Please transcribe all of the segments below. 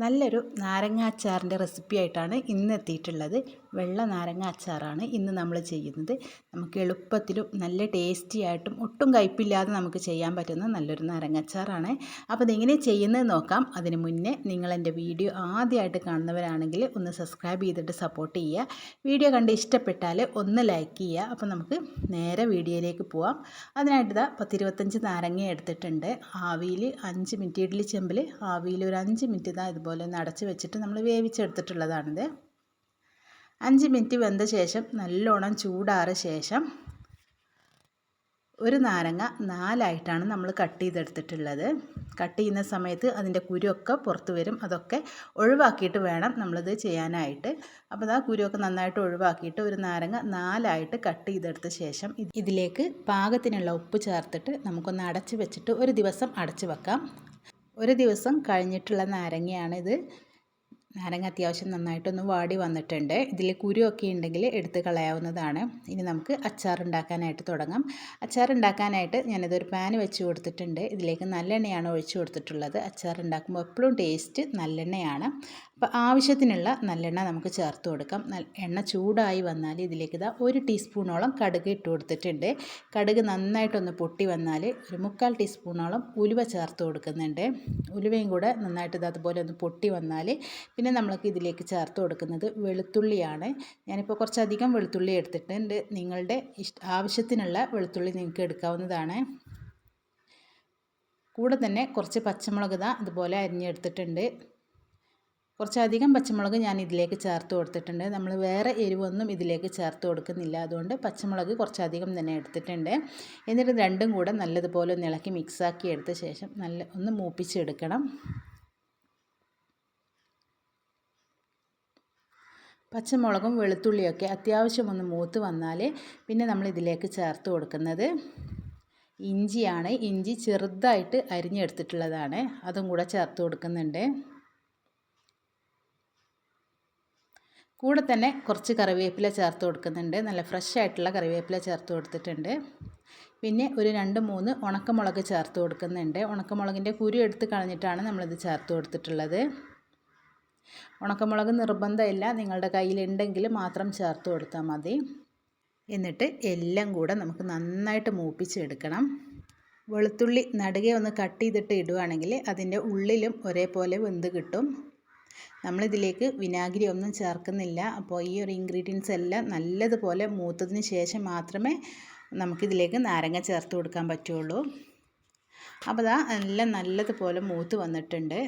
നല്ലൊരു നാരങ്ങ അച്ചാറിന്റെ റെസിപ്പി ആയിട്ടാണ് ഇന്ന് എത്തിയിട്ടുള്ളത്. വെള്ള നാരങ്ങ അച്ചാറാണ് ഇന്ന് നമ്മൾ ചെയ്യുന്നത്. നമുക്ക് എളുപ്പത്തിലും നല്ല ടേസ്റ്റി ആയിട്ടും ഒട്ടും കയ്പില്ലാതെ നമുക്ക് ചെയ്യാൻ പറ്റുന്ന നല്ലൊരു നാരങ്ങ അച്ചാറാണ് അപ്പോൾ ഇതെങ്ങനെ ചെയ്യുന്നത് നോക്കാം. അതിന് മുന്നേ നിങ്ങൾ എന്റെ വീഡിയോ ആദ്യമായിട്ട് കാണുന്നവരാണെങ്കിൽ ഒന്ന് സബ്സ്ക്രൈബ് ചെയ്തിട്ട് സപ്പോർട്ട് ചെയ്യുക. വീഡിയോ കണ്ട് ഇഷ്ടപ്പെട്ടാൽ ഒന്ന് ലൈക്ക് ചെയ്യുക. അപ്പോൾ നമുക്ക് നേരെ വീഡിയോയിലേക്ക് പോവാം. അതിനായിട്ട് ഇതാ പത്തിരുപത്തഞ്ച് നാരങ്ങ എടുത്തിട്ടുണ്ട്. ആവിയിൽ അഞ്ച് മിനിറ്റ് ഇഡ്ഡലി ചെമ്പിൽ ആവിയിൽ ഒരു അഞ്ച് മിനിറ്റ് ഇതാ ഇതുപോലെ ഒന്ന് അടച്ച് വെച്ചിട്ട് നമ്മൾ വേവിച്ചെടുത്തിട്ടുള്ളതാണിത്. അഞ്ച് മിനിറ്റ് വെന്ത ശേഷം നല്ലോണം ചൂടാറ ശേഷം ഒരു നാരങ്ങ നാലായിട്ടാണ് നമ്മൾ കട്ട് ചെയ്തെടുത്തിട്ടുള്ളത്. കട്ട് ചെയ്യുന്ന സമയത്ത് അതിന്റെ കുരുവൊക്കെ പുറത്ത് വരും. അതൊക്കെ ഒഴിവാക്കിയിട്ട് വേണം നമ്മളിത് ചെയ്യാനായിട്ട്. അപ്പോൾ ആ കുരുവൊക്കെ നന്നായിട്ട് ഒഴിവാക്കിയിട്ട് ഒരു നാരങ്ങ നാലായിട്ട് കട്ട് ചെയ്തെടുത്ത ശേഷം ഇതിലേക്ക് പാകത്തിനുള്ള ഉപ്പ് ചേർത്തിട്ട് നമുക്കൊന്ന് അടച്ച് വെച്ചിട്ട് ഒരു ദിവസം അടച്ച് വെക്കാം. ഒരു ദിവസം കഴിഞ്ഞിട്ടുള്ള നാരങ്ങയാണിത്. നാരങ്ങ അത്യാവശ്യം നന്നായിട്ടൊന്ന് വാടി വന്നിട്ടുണ്ട്. ഇതിൽ കുരുവൊക്കെ ഉണ്ടെങ്കിൽ എടുത്ത് കളയാവുന്നതാണ്. ഇനി നമുക്ക് അച്ചാർ ഉണ്ടാക്കാനായിട്ട് തുടങ്ങാം. അച്ചാർ ഉണ്ടാക്കാനായിട്ട് ഞാനിതൊരു പാൻ വെച്ച് കൊടുത്തിട്ടുണ്ട്. ഇതിലേക്ക് നല്ലെണ്ണയാണ് ഒഴിച്ചു കൊടുത്തിട്ടുള്ളത്. അച്ചാർ ഉണ്ടാക്കുമ്പോൾ എപ്പോഴും ടേസ്റ്റ് നല്ലെണ്ണയാണ്. അപ്പോൾ ആവശ്യത്തിനുള്ള നല്ലെണ്ണ നമുക്ക് ചേർത്ത് കൊടുക്കാം. എണ്ണ ചൂടായി വന്നാൽ ഇതിലേക്ക് ഇതാ ഒരു ടീസ്പൂണോളം കടുക് ഇട്ട് കൊടുത്തിട്ടുണ്ട്. കടുക് നന്നായിട്ടൊന്ന് പൊട്ടി വന്നാൽ ഒരു മുക്കാൽ ടീസ്പൂണോളം ഉലുവ ചേർത്ത് കൊടുക്കുന്നുണ്ട്. ഉലുവയും കൂടെ നന്നായിട്ട് ഇത് അതുപോലെ ഒന്ന് പൊട്ടി വന്നാൽ പിന്നെ നമ്മൾക്ക് ഇതിലേക്ക് ചേർത്ത് കൊടുക്കുന്നത് വെളുത്തുള്ളിയാണ്. ഞാനിപ്പോൾ കുറച്ചധികം വെളുത്തുള്ളി എടുത്തിട്ടുണ്ട്. നിങ്ങളുടെ ഇഷ്ട ആവശ്യത്തിനുള്ള വെളുത്തുള്ളി നിങ്ങൾക്ക് എടുക്കാവുന്നതാണ്. കൂടെ തന്നെ കുറച്ച് പച്ചമുളക് ഇതാ അതുപോലെ അരിഞ്ഞെടുത്തിട്ടുണ്ട്. കുറച്ചധികം പച്ചമുളക് ഞാൻ ഇതിലേക്ക് ചേർത്ത് കൊടുത്തിട്ടുണ്ട്. നമ്മൾ വേറെ എരിവൊന്നും ഇതിലേക്ക് ചേർത്ത് കൊടുക്കുന്നില്ല. അതുകൊണ്ട് പച്ചമുളക് കുറച്ചധികം തന്നെ എടുത്തിട്ടുണ്ട്. എന്നിട്ട് രണ്ടും കൂടെ നല്ലതുപോലെ ഒന്ന് ഇളക്കി മിക്സാക്കി എടുത്ത ശേഷം നല്ല ഒന്ന് മൂപ്പിച്ചെടുക്കണം. പച്ചമുളകും വെളുത്തുള്ളിയൊക്കെ അത്യാവശ്യം ഒന്ന് മൂത്ത് വന്നാൽ പിന്നെ നമ്മൾ ഇതിലേക്ക് ചേർത്ത് കൊടുക്കുന്നത് ഇഞ്ചിയാണ്. ഇഞ്ചി ചെറുതായിട്ട് അരിഞ്ഞെടുത്തിട്ടുള്ളതാണ്. അതും കൂടെ ചേർത്ത് കൊടുക്കുന്നുണ്ട്. കൂടെ തന്നെ കുറച്ച് കറിവേപ്പില ചേർത്ത് കൊടുക്കുന്നുണ്ട്. നല്ല ഫ്രഷ് ആയിട്ടുള്ള കറിവേപ്പില ചേർത്ത് കൊടുത്തിട്ടുണ്ട്. പിന്നെ ഒരു രണ്ട് മൂന്ന് ഉണക്കമുളക് ചേർത്ത് കൊടുക്കുന്നുണ്ട്. ഉണക്കമുളകിന്റെ കുരു എടുത്ത് കളഞ്ഞിട്ടാണ് നമ്മളിത് ചേർത്ത് കൊടുത്തിട്ടുള്ളത്. ഉണക്കമുളക് നിർബന്ധമില്ല. നിങ്ങളുടെ കയ്യിലുണ്ടെങ്കിൽ മാത്രം ചേർത്ത് കൊടുത്താൽ മതി. എന്നിട്ട് എല്ലാം കൂടെ നമുക്ക് നന്നായിട്ട് മൂപ്പിച്ചെടുക്കണം. വെളുത്തുള്ളി നടുകെ ഒന്ന് കട്ട് ചെയ്തിട്ട് ഇടുകയാണെങ്കിൽ അതിന്റെ ഉള്ളിലും ഒരേപോലെ വെന്ത് കിട്ടും. നമ്മളിതിലേക്ക് വിനാഗിരി ഒന്നും ചേർക്കുന്നില്ല. അപ്പോൾ ഈ ഒരു ഇൻഗ്രീഡിയൻസ് എല്ലാം നല്ലതുപോലെ മൂത്തതിന് ശേഷം മാത്രമേ നമുക്കിതിലേക്ക് നാരങ്ങ ചേർത്ത് കൊടുക്കാൻ പറ്റുള്ളൂ. അപ്പോൾ അതാ എല്ലാം നല്ലതുപോലെ മൂത്ത് വന്നിട്ടുണ്ട്.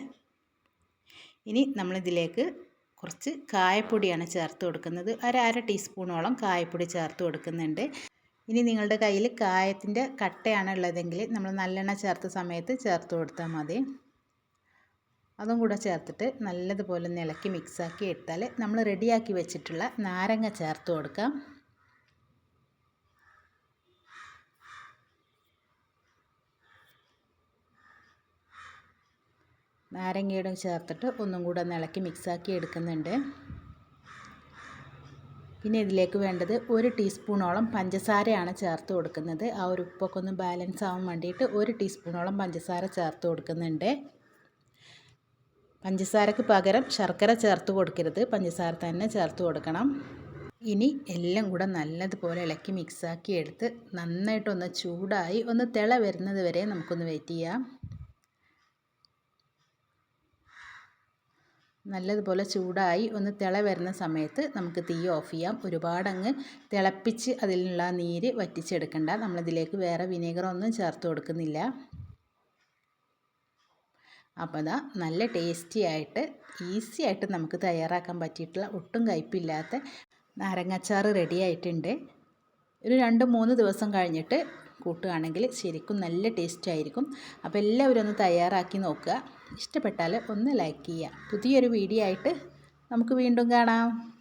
ഇനി നമ്മളിതിലേക്ക് കുറച്ച് കായപ്പൊടിയാണ് ചേർത്ത് കൊടുക്കുന്നത്. ഒരു അര ടീസ്പൂണോളം കായപ്പൊടി ചേർത്ത് കൊടുക്കുന്നുണ്ട്. ഇനി നിങ്ങളുടെ കയ്യിൽ കായത്തിന്റെ കട്ടയാണ് ഉള്ളതെങ്കിൽ നമ്മൾ നല്ലെണ്ണ ചേർത്ത സമയത്ത് ചേർത്ത് കൊടുത്താൽ മതി. അതും കൂടെ ചേർത്തിട്ട് നല്ലതുപോലെ ഇളക്കി മിക്സാക്കി എടുത്താൽ നമ്മൾ റെഡിയാക്കി വെച്ചിട്ടുള്ള നാരങ്ങ ചേർത്ത് കൊടുക്കാം. നാരങ്ങയുടെ ചേർത്തിട്ട് ഒന്നും കൂടെ ഒന്ന് ഇളക്കി മിക്സാക്കി എടുക്കുന്നുണ്ട്. പിന്നെ ഇതിലേക്ക് വേണ്ടത് ഒരു ടീസ്പൂണോളം പഞ്ചസാരയാണ് ചേർത്ത് കൊടുക്കുന്നത്. ആ ഒരു ഉപ്പൊക്കെ ഒന്ന് ബാലൻസ് ആവാൻ വേണ്ടിയിട്ട് ഒരു ടീസ്പൂണോളം പഞ്ചസാര ചേർത്ത് കൊടുക്കുന്നുണ്ട്. പഞ്ചസാരക്ക് പകരം ശർക്കര ചേർത്ത് കൊടുക്കരുത്. പഞ്ചസാര തന്നെ ചേർത്ത് കൊടുക്കണം. ഇനി എല്ലാം കൂടെ നല്ലതുപോലെ ഇളക്കി മിക്സാക്കി എടുത്ത് നന്നായിട്ടൊന്ന് ചൂടായി ഒന്ന് തിള വരുന്നത് വരെ നമുക്കൊന്ന് വെയിറ്റ് ചെയ്യാം. നല്ലതുപോലെ ചൂടായി ഒന്ന് തിള വരുന്ന സമയത്ത് നമുക്ക് തീ ഓഫ് ചെയ്യാം. ഒരുപാടങ്ങ് തിളപ്പിച്ച് അതിലുള്ള നീര് വറ്റിച്ചെടുക്കണ്ട. നമ്മളിതിലേക്ക് വേറെ വിനീഗറൊന്നും ചേർത്ത് കൊടുക്കുന്നില്ല. അപ്പോൾ അതാ നല്ല ടേസ്റ്റി ആയിട്ട് ഈസി ആയിട്ട് നമുക്ക് തയ്യാറാക്കാൻ പറ്റിയിട്ടുള്ള ഒട്ടും കയ്പില്ലാത്ത നാരങ്ങാച്ചാറ് റെഡി ആയിട്ടുണ്ട്. ഒരു രണ്ട് മൂന്ന് ദിവസം കഴിഞ്ഞിട്ട് കൂട്ടുകയാണെങ്കിൽ ശരിക്കും നല്ല ടേസ്റ്റ് ആയിരിക്കും. അപ്പോൾ എല്ലാവരും ഒന്ന് തയ്യാറാക്കി നോക്കുക. ഇഷ്ടപ്പെട്ടാൽ ഒന്ന് ലൈക്ക് ചെയ്യുക. പുതിയൊരു വീഡിയോ ആയിട്ട് നമുക്ക് വീണ്ടും കാണാം.